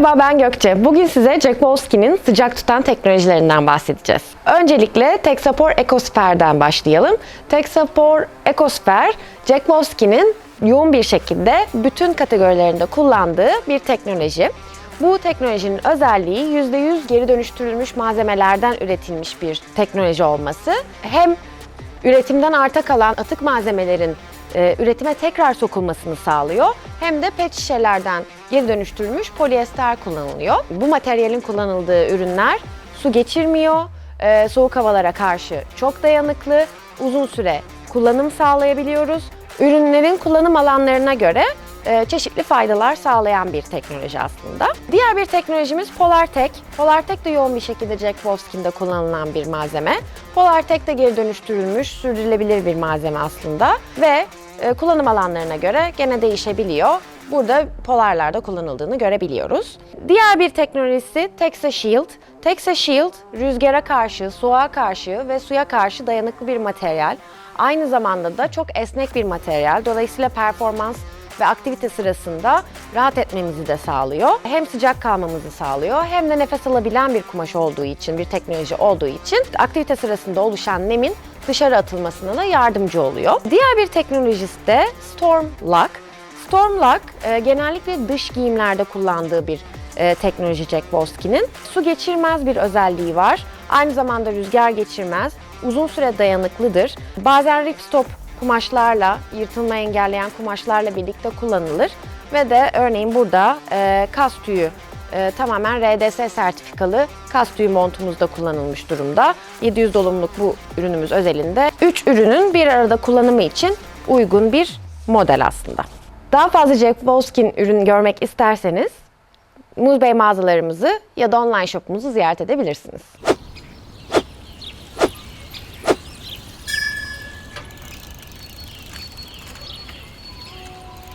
Merhaba ben Gökçe. Bugün size Jack Wolfskin'in sıcak tutan teknolojilerinden bahsedeceğiz. Öncelikle Texapor Ecosphere'den başlayalım. Texapor Ecosphere, Jack Wolfskin'in yoğun bir şekilde bütün kategorilerinde kullandığı bir teknoloji. Bu teknolojinin özelliği %100 geri dönüştürülmüş malzemelerden üretilmiş bir teknoloji olması. Hem üretimden arta kalan atık malzemelerin e, üretime tekrar sokulmasını sağlıyor. Hem de pet şişelerden geri dönüştürülmüş polyester kullanılıyor. Bu materyalin kullanıldığı ürünler su geçirmiyor, e, soğuk havalara karşı çok dayanıklı, uzun süre kullanım sağlayabiliyoruz. Ürünlerin kullanım alanlarına göre e, çeşitli faydalar sağlayan bir teknoloji aslında. Diğer bir teknolojimiz Polartec. Polartec de yoğun bir şekilde Jack Wolfskin'de kullanılan bir malzeme. Polartec de geri dönüştürülmüş, sürdürülebilir bir malzeme aslında ve e, kullanım alanlarına göre gene değişebiliyor. Burada polarlarda kullanıldığını görebiliyoruz. Diğer bir teknolojisi Texa Shield. Texa Shield rüzgara karşı, soğuğa karşı ve suya karşı dayanıklı bir materyal. Aynı zamanda da çok esnek bir materyal. Dolayısıyla performans ve aktivite sırasında rahat etmemizi de sağlıyor. Hem sıcak kalmamızı sağlıyor hem de nefes alabilen bir kumaş olduğu için, bir teknoloji olduğu için aktivite sırasında oluşan nemin dışarı atılmasına da yardımcı oluyor. Diğer bir teknolojisi de Storm Lock. Storm Lock e, genellikle dış giyimlerde kullandığı bir e, teknoloji Jack Wolfskin'in. Su geçirmez bir özelliği var. Aynı zamanda rüzgar geçirmez. Uzun süre dayanıklıdır. Bazen ripstop kumaşlarla, yırtılma engelleyen kumaşlarla birlikte kullanılır. Ve de örneğin burada e, kas tüyü e, tamamen RDS sertifikalı kas tüyü montumuzda kullanılmış durumda. 700 dolumluk bu ürünümüz özelinde 3 ürünün bir arada kullanımı için uygun bir model aslında. Daha fazla Jack Wolfskin ürün görmek isterseniz Muz Bey mağazalarımızı ya da online shopumuzu ziyaret edebilirsiniz.